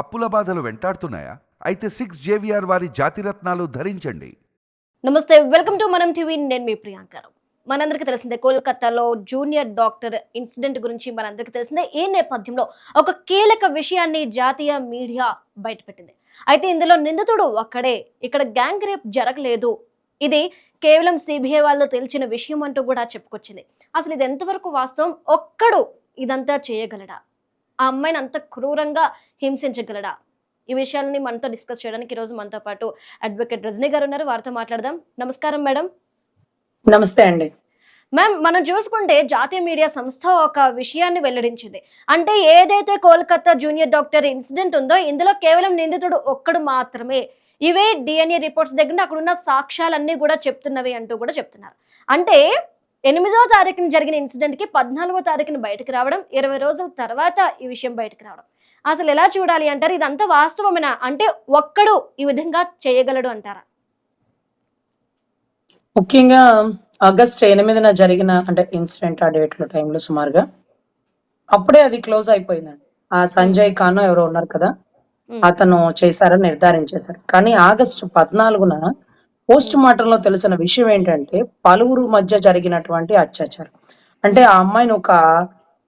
అప్పుల బాధలు వెంటాడుతున్నాయా? అయితే సిక్స్ జేవిఆర్ వారి జాతిరత్నాలు ధరించండి. నమస్తే వెల్కమ్ టు మనం టీవీ. నేను మీ ప్రియాంకర్ మనందరికీ తెలిసిందే కోల్కతాలో జూనియర్ డాక్టర్ ఇన్సిడెంట్ గురించి మనందరికీ తెలిసిందే. ఈ నేపథ్యంలో ఒక కీలక విషయాన్ని జాతీయ మీడియా బయటపెట్టింది. అయితే ఇందులో నిందితుడు ఒక్కడే. ఇక్కడ గ్యాంగ్ రేప్ జరగలేదు. ఇది కేవలం సిబిఐ వాళ్ళు తెలిసిన విషయం అంటూ కూడా చెప్పుకొచ్చింది. అసలు ఇది ఎంతవరకు వాస్తవం? ఒక్కడు ఇదంతా చేయగలడా? ఆ అమ్మాయిని అంత క్రూరంగా హింసించగలడా? ఈ విషయాలని మనతో డిస్కస్ చేయడానికి ఈరోజు మనతో పాటు అడ్వకేట్ రజనీ గారు ఉన్నారు. వారితో మాట్లాడదాం. నమస్కారం మేడం. నమస్తే అండి. మ్యామ్ మనం చూసుకుంటే జాతీయ మీడియా సంస్థ ఒక విషయాన్ని వెల్లడించింది. అంటే ఏదైతే కోల్కతా జూనియర్ డాక్టర్ ఇన్సిడెంట్ ఉందో ఇందులో కేవలం నిందితుడు ఒక్కడు మాత్రమే. ఇవే డిఎన్ఏ రిపోర్ట్స్ దగ్గర అక్కడ ఉన్న సాక్ష్యాలన్నీ కూడా చెప్తున్నవి అంటూ కూడా చెప్తున్నారు. అంటే ఎనిమిదో తారీఖున జరిగిన ఇన్సిడెంట్కి పద్నాలుగో తారీఖున బయటకు రావడం ఇరవై రోజుల తర్వాత ఈ విషయం బయటకు రావడం. అసలు ఎలా చూడాలి అంటారు? ఇదంతా వాస్తవమేనా? అంటే ఒక్కడు ఈ విధంగా చేయగలడు అంటారా? ముఖ్యంగా ఆగస్ట్ ఎనిమిదిన జరిగిన అంటే ఇన్సిడెంట్ ఆ డేట్లో టైంలో సుమారుగా అప్పుడే అది క్లోజ్ అయిపోయిందండి. ఆ సంజయ్ ఖాన్ ఎవరో ఉన్నారు కదా అతను చేశారని నిర్ధారించేశారు. కానీ ఆగస్టు పద్నాలుగున పోస్ట్ మార్టం లో తెలిసిన విషయం ఏంటంటే పలువురు మధ్య జరిగినటువంటి అత్యాచారం. అంటే ఆ అమ్మాయిని ఒక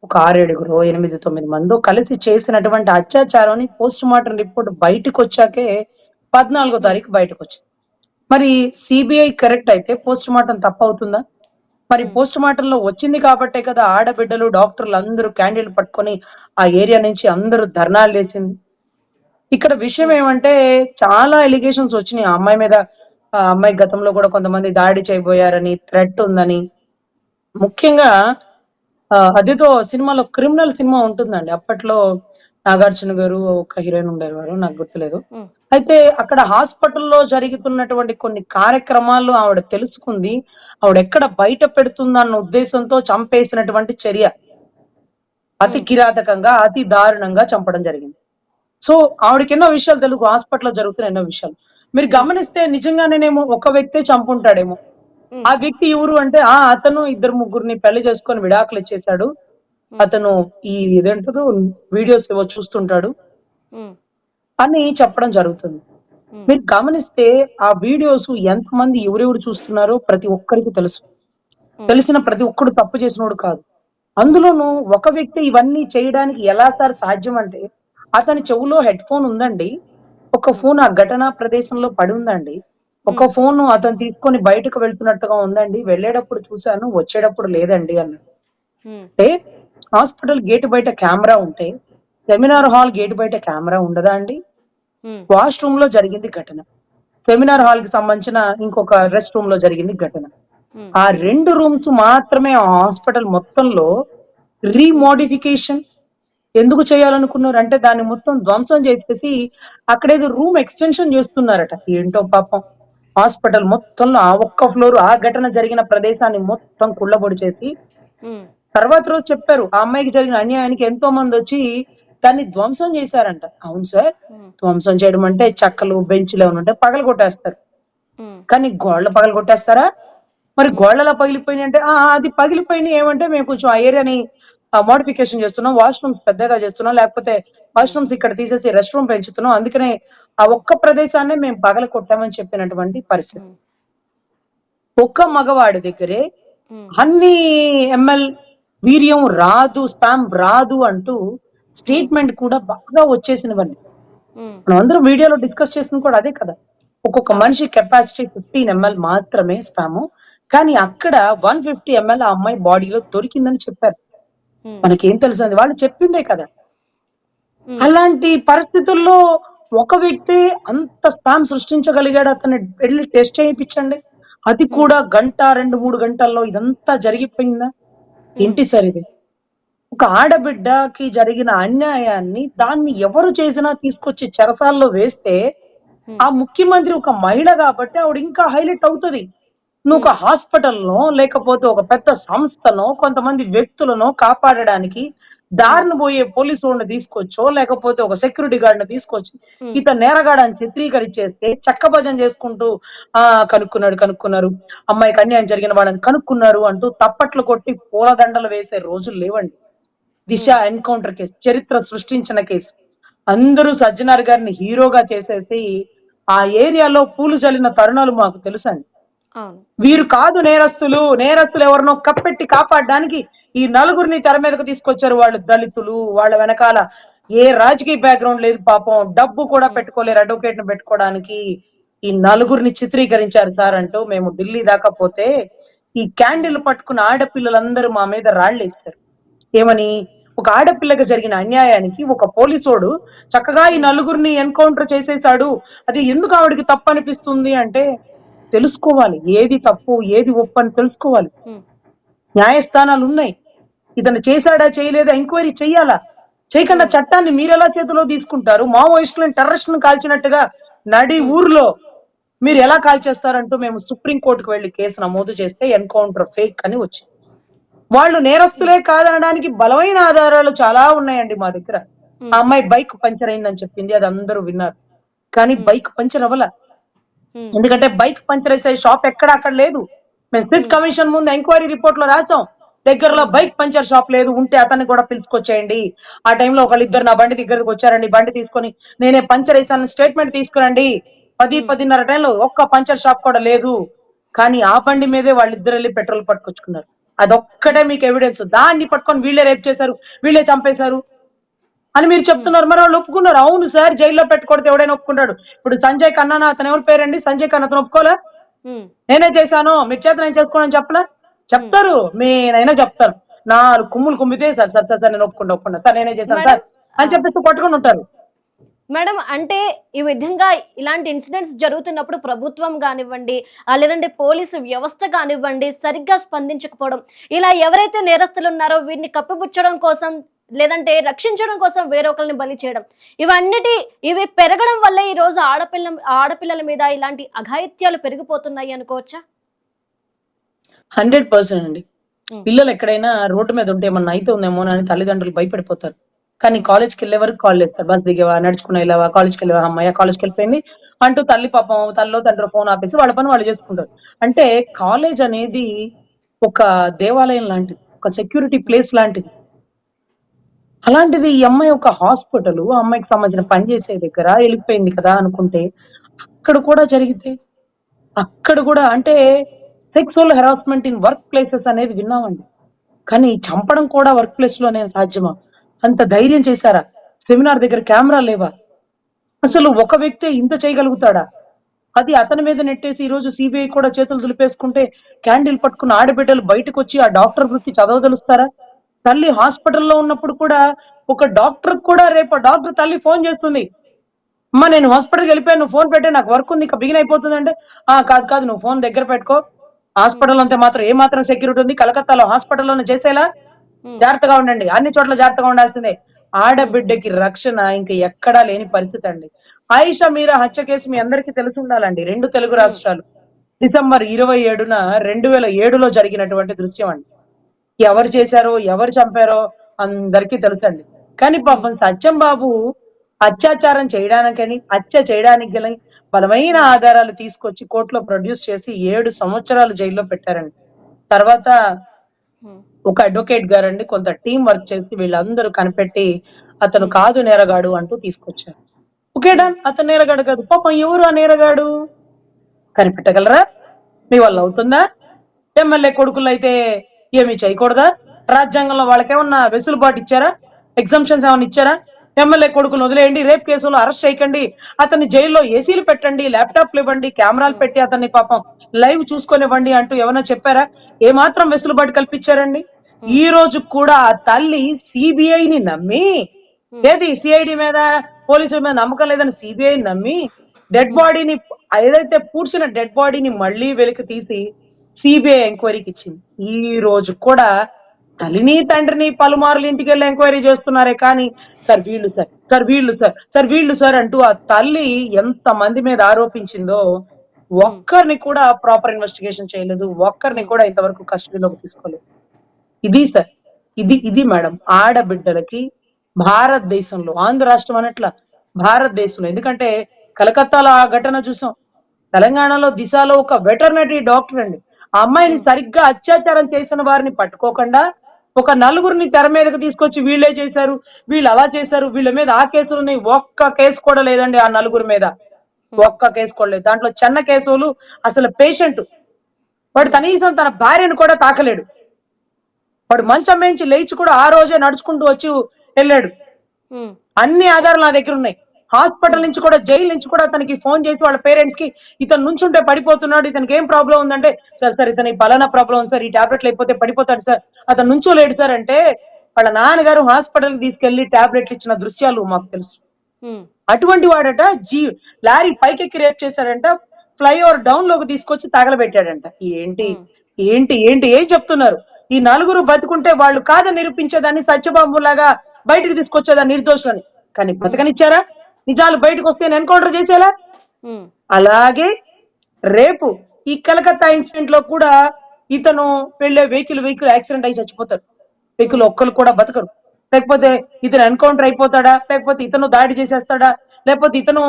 ఒక ఆరేడుగురు ఎనిమిది తొమ్మిది మంది కలిసి చేసినటువంటి అత్యాచారం పోస్ట్ మార్టం రిపోర్ట్ బయటకు వచ్చాకే పద్నాలుగో తారీఖు బయటకు వచ్చింది మరి సిబిఐ కరెక్ట్ అయితే పోస్ట్ మార్టం తప్పవుతుందా? మరి పోస్ట్ మార్టం లో వచ్చింది కాబట్టే కదా ఆడబిడ్డలు డాక్టర్లు అందరూ క్యాండిల్ పట్టుకొని ఆ ఏరియా నుంచి అందరూ ధర్నాలు లేచింది. ఇక్కడ విషయం ఏమంటే చాలా ఎలిగేషన్స్ వచ్చినాయి ఆ అమ్మాయి మీద. ఆ అమ్మాయి గతంలో కూడా కొంతమంది దాడి చేయబోయారని థ్రెట్ ఉందని. ముఖ్యంగా ఆ, అదేదో సినిమాలో క్రిమినల్ సినిమా ఉంటుందండి. అప్పట్లో నాగార్జున గారు ఒక హీరోయిన్ ఉండేవారు నాకు గుర్తులేదు. అయితే అక్కడ హాస్పిటల్లో జరుగుతున్నటువంటి కొన్ని కార్యక్రమాలు ఆవిడ తెలుసుకుంది. ఆవిడ ఎక్కడ బయట పెడుతుందన్న ఉద్దేశంతో చంపేసినటువంటి చర్య. అతి కిరాతకంగా అతి దారుణంగా చంపడం జరిగింది. సో ఆవిడకి ఎన్నో విషయాలు తెలుగు హాస్పిటల్లో జరుగుతున్న ఎన్నో విషయాలు. మీరు గమనిస్తే నిజంగానేమో ఒక వ్యక్తే చంపుంటాడేమో. ఆ వ్యక్తి ఎవరు అంటే ఆ అతను ఇద్దరు ముగ్గురిని పెళ్ళి చేసుకొని విడాకులు ఇచ్చేశాడు. అతను ఈ ఇదేంటారు? వీడియోస్ ఏవో చూస్తుంటాడు. అని చెప్పడం జరుగుతుంది. మీరు గమనిస్తే ఆ వీడియోస్ ఎంతమంది ఎవరెవరు చూస్తున్నారో ప్రతి ఒక్కరికి తెలుసు. తెలిసిన ప్రతి ఒక్కడు తప్పు చేసినోడు కాదు. అందులోనూ ఒక వ్యక్తి ఇవన్నీ చేయడానికి ఎలా సార్ సాధ్యం అంటే అతని చెవులో హెడ్ ఫోన్ ఉందండి. ఒక ఫోన్ ఆ ఘటనా ప్రదేశంలో పడి ఉందండి. ఒక ఫోన్ అతను తీసుకొని బయటకు వెళ్తున్నట్టుగా ఉందండి. వెళ్ళేటప్పుడు చూశాను వచ్చేటప్పుడు లేదండి అన్నాడు ఉమ్, అంటే హాస్పిటల్ గేట్ బయట కెమెరా ఉంటే సెమినార్ హాల్ గేట్ బయట కెమెరా ఉండదా అండి? వాష్రూమ్లో జరిగింది ఘటన. సెమినార్ హాల్కి సంబంధించిన ఇంకొక రెస్ట్ రూమ్లో జరిగింది ఘటన. ఆ రెండు రూమ్స్ మాత్రమే హాస్పిటల్ మొత్తంలో రీమోడిఫికేషన్ ఎందుకు చేయాలనుకున్నారు అంటే దాన్ని మొత్తం ధ్వంసం చేసేసి అక్కడ ఏదో రూమ్ ఎక్స్టెన్షన్ చేస్తున్నారట. ఏంటో పాపం. హాస్పిటల్ మొత్తంలో ఆ ఒక్క ఫ్లోర్ ఆ ఘటన జరిగిన ప్రదేశాన్ని మొత్తం కుళ్ళబొడి చేసి తర్వాత రోజు చెప్పారు ఆ అమ్మాయికి జరిగిన అన్యాయానికి ఎంతో మంది వచ్చి దాన్ని ధ్వంసం చేశారంట. అవును సార్ ధ్వంసం చేయడం అంటే చెక్కలు బెంచ్లు ఏమైనా ఉంటే పగలు కొట్టేస్తారు. కానీ గోడలు పగలు కొట్టేస్తారా? మరి గోడలా పగిలిపోయినాయి అంటే "ఆ, అది పగిలిపోయినాయి ఏమంటే మేము కొంచెం ఆ ఏరియాని మోడిఫికేషన్ చేస్తున్నాం వాష్రూమ్స్ పెద్దగా చేస్తున్నాం లేకపోతే వాష్రూమ్స్ ఇక్కడ తీసేసి రెస్ట్ రూమ్ పెంచుతున్నాం అందుకనే ఆ ఒక్క ప్రదేశాన్ని మేము పగల కొట్టామని చెప్పినటువంటి పరిస్థితి. ఒక్క మగవాడి దగ్గరే అన్ని ఎంఎల్ వీర్యం రాదు స్పామ్ రాదు అంటూ స్టేట్మెంట్ కూడా బాగా వచ్చేసినవన్నీ. మనం అందరం వీడియోలో డిస్కస్ చేసింది కూడా అదే కదా. ఒక్కొక్క మనిషి కెపాసిటీ ఫిఫ్టీన్ ఎంఎల్ మాత్రమే స్పాము కానీ అక్కడ వన్ ఫిఫ్టీ ఎంఎల్ ఆ అమ్మాయి బాడీలో దొరికిందని చెప్పారు. మనకేం తెలుసు వాళ్ళు చెప్పిందే కదా. అలాంటి పరిస్థితుల్లో ఒక వ్యక్తి అంత స్పామ్ సృష్టించగలిగాడు అతన్ని వెళ్ళి టెస్ట్ చేయించండి. అది కూడా గంట రెండు మూడు గంటల్లో ఇదంతా జరిగిపోయిందా? ఏంటి సార్ ఇది? ఒక ఆడబిడ్డకి జరిగిన అన్యాయాన్ని దాన్ని ఎవరు చేసినా తీసుకొచ్చి చెరసాల్లో వేస్తే ఆ ముఖ్యమంత్రి ఒక మహిళ కాబట్టి ఆవిడ ఇంకా హైలైట్ అవుతుంది. నువ్వు ఒక హాస్పిటల్నో లేకపోతే ఒక పెద్ద సంస్థనో కొంతమంది వ్యక్తులను కాపాడడానికి దారిని పోయే పోలీసు వాళ్ళని తీసుకొచ్చో లేకపోతే ఒక సెక్యూరిటీ గార్డ్ తీసుకొచ్చి ఇతను నేరగాడని చిత్రీకరించేస్తే చక్కభజన చేసుకుంటూ ఆ కనుక్కున్నాడు కనుక్కున్నారు. అమ్మాయికి అన్యాయం జరిగిన వాళ్ళని కనుక్కున్నారు అంటూ తప్పట్లు కొట్టి పూలదండలు వేసే రోజులు లేవండి. దిశ ఎన్కౌంటర్ కేసు చరిత్ర సృష్టించిన కేసు. అందరూ సజ్జనార్ గారిని హీరోగా చేసేసి ఆ ఏరియాలో పూలు చల్లిన తరుణాలు మాకు తెలుసండి. వీరు కాదు నేరస్తులు. నేరస్తులు ఎవరినో కప్పెట్టి కాపాడడానికి ఈ నలుగురిని తెర మీదకు తీసుకొచ్చారు వాళ్ళు దళితులు వాళ్ళ వెనకాల ఏ రాజకీయ బ్యాక్గ్రౌండ్ లేదు పాపం. డబ్బు కూడా పెట్టుకోలేరు అడ్వకేట్ని పెట్టుకోవడానికి. ఈ నలుగురిని చిత్రీకరించారు సార్ అంటూ మేము ఢిల్లీ దాకా పోతే ఈ క్యాండిల్ పట్టుకున్న ఆడపిల్లలందరూ మా మీద రాళ్ళు వేస్తారు ఏమని? ఒక ఆడపిల్లకి జరిగిన అన్యాయానికి ఒక పోలీసోడు చక్కగా ఈ నలుగురిని ఎన్కౌంటర్ చేసేసాడు అది ఎందుకు ఆవిడకి తప్పు అనిపిస్తుంది అంటే తెలుసుకోవాలి. ఏది తప్పు ఏది ఒప్పు అని తెలుసుకోవాలి. న్యాయస్థానాలు ఉన్నాయి. ఇతను చేశాడా చేయలేదా ఎంక్వైరీ చెయ్యాలా? చేయకుండా చట్టాన్ని మీరెలా చేతిలో తీసుకుంటారు? మావోయిస్టులను టెర్రరిస్టులను కాల్చినట్టుగా నడి ఊర్లో మీరు ఎలా కాల్చేస్తారంటూ మేము సుప్రీం కోర్టుకు వెళ్ళి కేసు నమోదు చేస్తే ఎన్కౌంటర్ ఫేక్ అని వచ్చింది. వాళ్ళు నేరస్తులే కాదనడానికి బలమైన ఆధారాలు చాలా ఉన్నాయండి మా దగ్గర. ఆ అమ్మాయి బైక్ పంచర్ అయిందని చెప్పింది అది అందరూ విన్నారు. కానీ బైక్ పంచర్ అవ్వల. ఎందుకంటే బైక్ పంచర్ వేసే షాప్ ఎక్కడ అక్కడ లేదు. మేము సిట్ కమిషన్ ముందు ఎంక్వైరీ రిపోర్ట్లో రాసాం దగ్గరలో బైక్ పంచర్ షాప్ లేదు ఉంటే అతన్ని కూడా పిలుచుకొచ్చేయండి. ఆ టైంలో ఒకళ్ళు ఇద్దరు నా బండి దగ్గరకు వచ్చారండి. బండి తీసుకొని నేనే పంచర్ వేసాను స్టేట్మెంట్ తీసుకురండి. పది పదిన్నర టైంలో ఒక్క పంచర్ షాప్ కూడా లేదు. కానీ ఆ బండి మీదే వాళ్ళిద్దరు వెళ్ళి పెట్రోల్ పట్టుకొచ్చుకున్నారు. అదొక్కటే మీకు ఎవిడెన్స్. దాన్ని పట్టుకొని వీళ్ళే రేప్ చేశారు వీళ్ళే చంపేశారు. అని మీరు చెప్తున్నారు. మరి వాళ్ళు ఒప్పుకున్నారు. అవును సార్ జైల్లో పెట్టుకొడితే ఎవడైనా ఒప్పుకుంటాడు. ఇప్పుడు సంజయ్ ఖన్నా అతను ఎవరి పేరండి? సంజయ్ ఖన్నా అతను ఒప్పుకోలే నేనే చేశాను. మీరు చేత నేను చేసుకోనని చెప్పలే? చెప్తారు. నేనైనా చెప్తాను నాలుగు కుమ్ములు కుమ్మితే సార్ సార్ సార్ నేను ఒప్పుకుంటా ఒప్పుకుంటా సార్ నేనే చేశాను సార్. అని చెప్పేసి పట్టుకొని ఉంటారు. మేడం అంటే ఈ విధంగా ఇలాంటి ఇన్సిడెంట్స్ జరుగుతున్నప్పుడు ప్రభుత్వం కానివ్వండి లేదంటే పోలీసు వ్యవస్థ కానివ్వండి సరిగ్గా స్పందించకపోవడం ఇలా ఎవరైతే నేరస్తులు ఉన్నారో వీరిని కప్పిపుచ్చడం కోసం లేదంటే రక్షించడం కోసం వేరొకరిని బలి చేయడం. ఇవన్నిటి ఇవి పెరగడం వల్ల ఈ రోజు ఆడపిల్ల ఆడపిల్లల మీద ఇలాంటి అఘాయిత్యాలు పెరిగిపోతున్నాయి అనుకోవచ్చా? హండ్రెడ్ పర్సెంట్ అండి. పిల్లలు ఎక్కడైనా రోడ్డు మీద ఉంటే ఏమన్నా అవుతుందేమో అని తల్లిదండ్రులు భయపడిపోతారు. కానీ కాలేజ్కి వెళ్ళే వరకు కాల్ చేస్తారు. బస్ దిగేవా నడుచుకుని వెళ్ళావా కాలేజ్కి వెళ్ళావా అమ్మాయి కాలేజ్కి వెళ్ళిపోయింది. అంటూ తల్లి పాపం తల్లిలో తండ్రి ఫోన్ ఆపేసి వాళ్ళ పని వాళ్ళు చేసుకుంటారు. అంటే కాలేజ్ అనేది ఒక దేవాలయం లాంటిది ఒక సెక్యూరిటీ ప్లేస్ లాంటిది. అలాంటిది ఈ అమ్మాయి ఒక హాస్పిటల్ ఆ అమ్మాయికి సంబంధించిన పని చేసే దగ్గర వెళ్ళిపోయింది కదా అనుకుంటే అక్కడ కూడా జరిగితే అక్కడ కూడా అంటే sexual harassment in work places అనేది విన్నామండి. కానీ చంపడం కూడా వర్క్ ప్లేస్లోనే సాధ్యమా? అంత ధైర్యం చేశారా? సెమినార్ దగ్గర కెమెరా లేవా? అసలు ఒక వ్యక్తి ఇంత చేయగలుగుతాడా? అది అతని మీద నెట్టేసి ఈ రోజు సిబిఐ కూడా చేతులు దులిపేసుకుంటే క్యాండిల్ పట్టుకున్న ఆడబిడ్డలు బయటకు వచ్చి ఆ డాక్టర్ వృత్తి చదవదలుస్తారా? తల్లి హాస్పిటల్లో ఉన్నప్పుడు కూడా ఒక డాక్టర్ కూడా రేపు డాక్టర్ తల్లి ఫోన్ చేస్తుంది. అమ్మా నేను హాస్పిటల్కి వెళ్ళిపోయాను నువ్వు ఫోన్ పెట్టే నాకు వర్క్ ఉంది ఇక బిగిన్ అయిపోతుంది అంటే ఆ కాదు కాదు నువ్వు ఫోన్ దగ్గర పెట్టుకో. హాస్పిటల్ అంతే మాత్రం ఏ మాత్రం సెక్యూరిటీ ఉంది కలకత్తాలో హాస్పిటల్లోనే చేసేలా జాగ్రత్తగా ఉండండి. అన్ని చోట్ల జాగ్రత్తగా ఉండాల్సిందే. ఆడబిడ్డకి రక్షణ ఇంకా ఎక్కడా లేని పరిస్థితి అండి. ఆయిషా మీరా హత్య కేసు మీ అందరికీ తెలిసి ఉండాలండి. రెండు తెలుగు రాష్ట్రాలు. డిసెంబర్ ఇరవై ఏడున రెండు వేల ఏడులో జరిగినటువంటి దృశ్యం అండి. ఎవరు చేశారో ఎవరు చంపారో అందరికీ తెలుసండి. కానీ పాపం సత్యం బాబు అత్యాచారం చేయడానికని హత్య చేయడానికి గల బలమైన ఆధారాలు తీసుకొచ్చి కోర్టులో ప్రొడ్యూస్ చేసి ఏడు సంవత్సరాలు జైల్లో పెట్టారండి. తర్వాత ఒక అడ్వకేట్ గారండి కొంత టీం వర్క్ చేసి వీళ్ళందరూ కనిపెట్టి అతను కాదు నేరగాడు అంటూ తీసుకొచ్చారు. ఓకే డన్ అతను నేరగాడు కాదు. పాపం ఎవరు ఆ నేరగాడు? కనిపెట్టగలరా? మీ వల్ల అవుతుందా? ఎమ్మెల్యే కొడుకులు అయితే ఏమీ చేయకూడదా? రాజ్యాంగంలో వాళ్ళకేమన్నా వెసులుబాటు ఇచ్చారా? ఎగ్జామ్షన్స్ ఏమైనా ఇచ్చారా? ఎమ్మెల్యే కొడుకులు వదిలేయండి రేప్ కేసులో అరెస్ట్ చేయకండి అతన్ని జైల్లో ఏసీలు పెట్టండి ల్యాప్టాప్లు ఇవ్వండి కెమెరాలు పెట్టి అతన్ని పాపం లైవ్ చూసుకొనివ్వండి అంటూ ఏమైనా చెప్పారా? ఏమాత్రం వెసులుబాటు కల్పించారండి? ఈ రోజు కూడా ఆ తల్లి సిబిఐని నమ్మి ఏది సిఐడి మీద పోలీసుల మీద నమ్మకం లేదని సిబిఐ నమ్మి డెడ్ బాడీని ఏదైతే పూడ్చిన డెడ్ బాడీని మళ్ళీ వెలికి తీసి సిబిఐ ఎంక్వైరీకి ఇచ్చింది. ఈ రోజు కూడా తల్లిని తండ్రిని పలుమార్లు ఇంటికి వెళ్ళి ఎంక్వైరీ చేస్తున్నారే కానీ సార్ వీళ్ళు సార్ సార్ వీళ్ళు సార్ సార్ వీళ్ళు సార్ అంటూ ఆ తల్లి ఎంత మంది మీద ఆరోపించిందో ఒక్కరిని కూడా ప్రాపర్ ఇన్వెస్టిగేషన్ చేయలేదు. ఒక్కరిని కూడా ఇంతవరకు కస్టడీలోకి తీసుకోలేదు. ఇది సార్ ఇది ఇది మేడం ఆడబిడ్డలకి భారతదేశంలో ఆంధ్ర రాష్ట్రం అనట్ల భారతదేశంలో. ఎందుకంటే కలకత్తాలో ఆ ఘటన చూసాం. తెలంగాణలో దిశలో ఒక వెటర్నరీ డాక్టర్ అండి. అమ్మాయిని సరిగ్గా అత్యాచారం చేసిన వారిని పట్టుకోకుండా ఒక నలుగురిని తెర మీదకి తీసుకొచ్చి వీళ్ళే చేశారు వీళ్ళు అలా చేశారు వీళ్ళ మీద ఆ కేసులు ఉన్నాయి ఒక్క కేసు కూడా లేదండి ఆ నలుగురి మీద. ఒక్క కేసు కూడా లేదు. దాంట్లో చిన్న కేసులు అసలు పేషెంట్ వాడు కనీసం తన భార్యను కూడా తాకలేడు. వాడు మంచం మేంచి లేచి కూడా ఆ రోజే నడుచుకుంటూ వచ్చి వెళ్ళాడు. అన్ని ఆధారాలు నా దగ్గర ఉన్నాయి. హాస్పిటల్ నుంచి కూడా జైలు నుంచి కూడా అతనికి ఫోన్ చేసి వాళ్ళ పేరెంట్స్కి ఇతను నుంచుంటే పడిపోతున్నాడు ఇతనికి ఏం ప్రాబ్లం ఉందంటే సార్ సార్ ఇతని పలానా ప్రాబ్లం ఉంది సార్ ఈ టాబ్లెట్లు అయిపోతే పడిపోతాడు సార్. అతను నుంచోలేడు సార్ అంటే వాళ్ళ నాన్నగారు హాస్పిటల్కి తీసుకెళ్ళి టాబ్లెట్లు ఇచ్చిన దృశ్యాలు మాకు తెలుసు. అటువంటి వాడట జీ లారీ పైకెక్కి రేప్ చేశాడంట ఫ్లైఓవర్ డౌన్లోకి తీసుకొచ్చి తగలబెట్టాడంట. ఏంటి? ఏంటి? ఏంటి? ఏం చెప్తున్నారు? ఈ నలుగురు బతుకుంటే వాళ్ళు కాదని నిరూపించేదాన్ని సత్యబాబు లాగా బయటకు తీసుకొచ్చేదాన్ని నిర్దోషులని. కానీ బతకనిచ్చారా? నిజాలు బయటకు వస్తే ఎన్కౌంటర్ చేసేలా? అలాగే రేపు ఈ కలకత్తా ఇన్సిడెంట్లో కూడా ఇతను వెళ్ళే వెహికల్ వెహికల్ యాక్సిడెంట్ అయి చచ్చిపోతారు వెహికల్ ఒక్కరు కూడా బతకరు. లేకపోతే ఇతను ఎన్కౌంటర్ అయిపోతాడా? లేకపోతే ఇతను దాడి చేసేస్తాడా? లేకపోతే ఇతను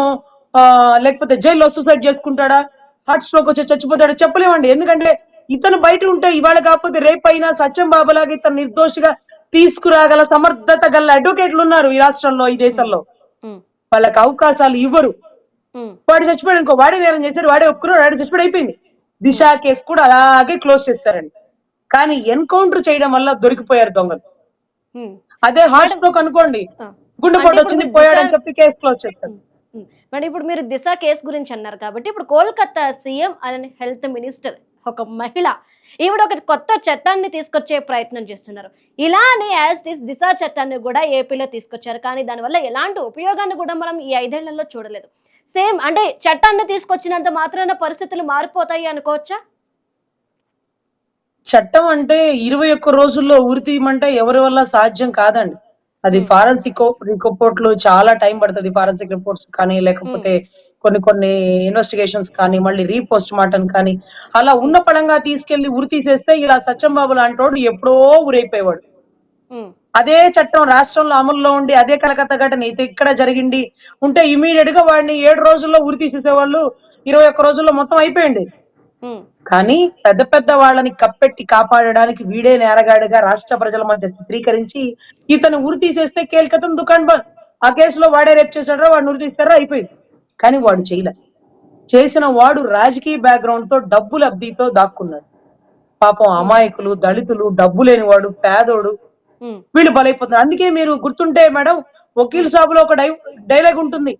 లేకపోతే జైల్లో సూసైడ్ చేసుకుంటాడా? హార్ట్ స్ట్రోక్ వచ్చి చచ్చిపోతాడా? చెప్పలేమండి. ఎందుకంటే ఇతను బయట ఉంటే ఇవాళ కాకపోతే రేపు అయినా సత్యం బాబులాగా ఇతను నిర్దోషిగా తీసుకురాగల సమర్థత గల అడ్వకేట్లు ఉన్నారు ఈ రాష్ట్రంలో ఈ దేశంలో. వాళ్ళకి అవకాశాలు ఇవ్వరు. వాడు చచ్చిపోయాడు ఇంకో వాడే నేరం చేశాడు వాడే ఒప్పుకున్నాడు వాడే చచ్చిపోయి అయిపోయింది. దిశ కేసు కూడా అలాగే క్లోజ్ చేస్తారండి. కానీ ఎన్కౌంటర్ చేయడం వల్ల దొరికిపోయారు దొంగలు. అదే హార్ట్ స్ట్రోక్ అనుకోండి. గుండెపోటు వచ్చింది పోయాడని చెప్పి కేసు క్లోజ్ చేస్తారు. మరి ఇప్పుడు మీరు దిశ కేసు గురించి అన్నారు కాబట్టి ఇప్పుడు Kolkata CM and health minister ఒక మహిళ ఈవిడ ఒక కొత్త చట్టాన్ని తీసుకొచ్చే ప్రయత్నం చేస్తున్నారు. ఇలానే యాజ్ ఇస్ దిశ చట్టాన్ని కూడా ఏపీలో తీసుకొచ్చారు. కానీ దానివల్ల ఎలాంటి ఉపయోగాన్ని కూడా మనం ఈ ఐదేళ్ళలో చూడలేదు. సేమ్ అంటే చట్టాన్ని తీసుకొచ్చినంత మాత్రాన పరిస్థితులు మారిపోతాయి అనుకోవచ్చా? చట్టం అంటే ఇరవై ఒక్క రోజుల్లో ఉరి తీయమంటే ఎవరి వల్ల సాధ్యం కాదండి. అది ఫారెన్సిక్ రిపోర్ట్లు చాలా టైం పడుతుంది ఫారెన్సిక్ రిపోర్ట్స్ కానీ లేకపోతే కొన్ని కొన్ని ఇన్వెస్టిగేషన్స్ కానీ మళ్ళీ రీపోస్ట్ మార్టం కానీ అలా ఉన్న పడంగా తీసుకెళ్ళి ఉరి తీసేస్తే ఇలా సత్యం బాబు లాంటోడు ఎప్పుడో ఉరైపోయేవాడు. అదే చట్టం రాష్ట్రంలో అమల్లో ఉండి అదే కలకత్తా ఘటన ఇది ఇక్కడ జరిగింది. ఉంటే ఇమీడియట్గా వాడిని ఏడు రోజుల్లో ఉరి తీసేసేవాళ్ళు ఇరవై ఒక్క రోజుల్లో మొత్తం అయిపోయింది. కానీ పెద్ద పెద్ద వాళ్ళని కప్పెట్టి కాపాడడానికి వీడే నేరగాడిగా రాష్ట్ర ప్రజల మధ్య చిత్రీకరించి ఇతను ఉరి తీసేస్తే కేల్కతం దుకాణ్ బంద్. ఆ కేసులో వాడే రేప్ చేశాడో వాడిని ఉరి తీస్తారో అయిపోయింది. కానీ వాడు చేయలే. చేసిన వాడు రాజకీయ బ్యాక్గ్రౌండ్తో డబ్బు లబ్ధితో దాక్కున్నాడు. పాపం అమాయకులు దళితులు డబ్బు లేనివాడు పేదోడు వీళ్ళు బలైపోతున్నారు. అందుకే మీరు గుర్తుంటే మేడం వకీల్ సాబులో ఒక డై డైలాగ్ ఉంటుంది.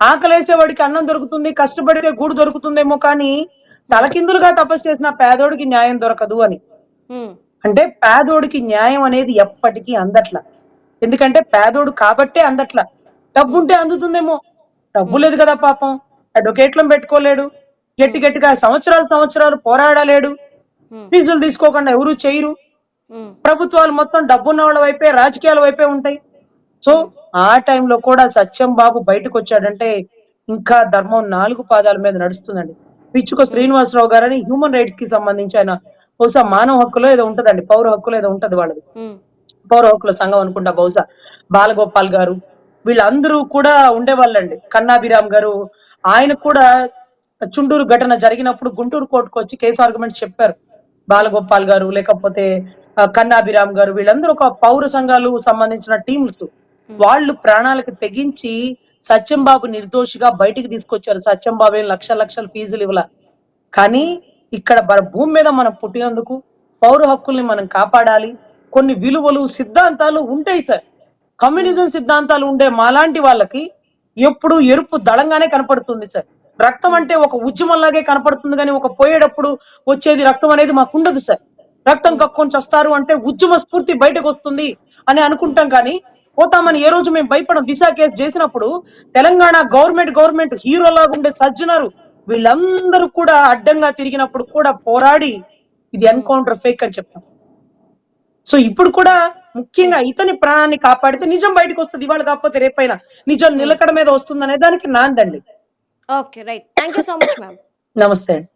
ఆకలేసేవాడికి అన్నం దొరుకుతుంది కష్టపడితే గూడు దొరుకుతుందేమో కానీ తలకిందులుగా తపస్సు చేసిన పేదోడికి న్యాయం దొరకదు అని. అంటే పేదోడికి న్యాయం అనేది ఎప్పటికీ అందట్ల. ఎందుకంటే పేదోడు కాబట్టే అందట్ల. డబ్బు ఉంటే అందుతుందేమో. డబ్బు లేదు కదా పాపం. అడ్వకేట్లను పెట్టుకోలేడు. గట్టి గట్టిగా సంవత్సరాలు సంవత్సరాలు పోరాడలేడు. ఫీజులు తీసుకోకుండా ఎవరు చేయరు. ప్రభుత్వాలు మొత్తం డబ్బున్న వాళ్ళ వైపే రాజకీయాల వైపే ఉంటాయి. సో ఆ టైంలో కూడా సత్యం బాబు బయటకు వచ్చాడంటే ఇంకా ధర్మం నాలుగు పాదాల మీద నడుస్తుందండి. పిచ్చుక శ్రీనివాసరావు గారని హ్యూమన్ రైట్స్కి సంబంధించి ఆయన బహుశా మానవ హక్కులో ఏదో ఉంటదండి. పౌర హక్కులో ఏదో ఉంటది వాళ్ళది. పౌర హక్కుల సంఘం అనుకుంటా బహుశా. బాలగోపాల్ గారు వీళ్ళందరూ కూడా ఉండేవాళ్ళండి. కన్నాభిరామ్ గారు ఆయన కూడా చుండూరు ఘటన జరిగినప్పుడు గుంటూరు కోర్టుకు వచ్చి కేసు ఆర్గ్యుమెంట్స్ చెప్పారు. బాలగోపాల్ గారు లేకపోతే కన్నాభిరామ్ గారు వీళ్ళందరూ ఒక పౌర సంఘాలు సంబంధించిన టీమ్స్. వాళ్ళు ప్రాణాలకు తెగించి సత్యం బాబు నిర్దోషిగా బయటికి తీసుకొచ్చారు. సత్యం బాబు ఏం లక్ష లక్షల ఫీజులు ఇవ్వాల. కానీ ఇక్కడ మన భూమి మీద మనం పుట్టినందుకు పౌర హక్కుల్ని మనం కాపాడాలి. కొన్ని విలువలు సిద్ధాంతాలు ఉంటాయి సార్. కమ్యూనిజం సిద్ధాంతాలు ఉండే మాలాంటి వాళ్ళకి ఎప్పుడు ఎరుపు దళంగానే కనపడుతుంది సార్. రక్తం అంటే ఒక ఉద్యమంలాగే కనపడుతుంది కానీ ఒక పోయేటప్పుడు వచ్చేది రక్తం అనేది మాకు ఉండదు సార్. రక్తం కక్కొని చస్తారు అంటే ఉద్యమ స్ఫూర్తి బయటకు వస్తుంది అని అనుకుంటాం కానీ పోతామని ఏ రోజు మేము భయపడం దిశ కేసు చేసినప్పుడు తెలంగాణ గవర్నమెంట్ గవర్నమెంట్ హీరోలాగా ఉండే సజ్జనరు వీళ్ళందరూ కూడా అడ్డంగా తిరిగినప్పుడు కూడా పోరాడి ఇది ఎన్కౌంటర్ ఫేక్ అని చెప్పాం. సో ఇప్పుడు కూడా ముఖ్యంగా ఇతని ప్రాణాన్ని కాపాడితే నిజం బయటకు వస్తుంది ఇవాళ కాకపోతే రేపైనా. నిజం నిలకడ మీద వస్తుంది అనే దానికి నాందండి. Okay right thank you so much ma'am నమస్తే అండి.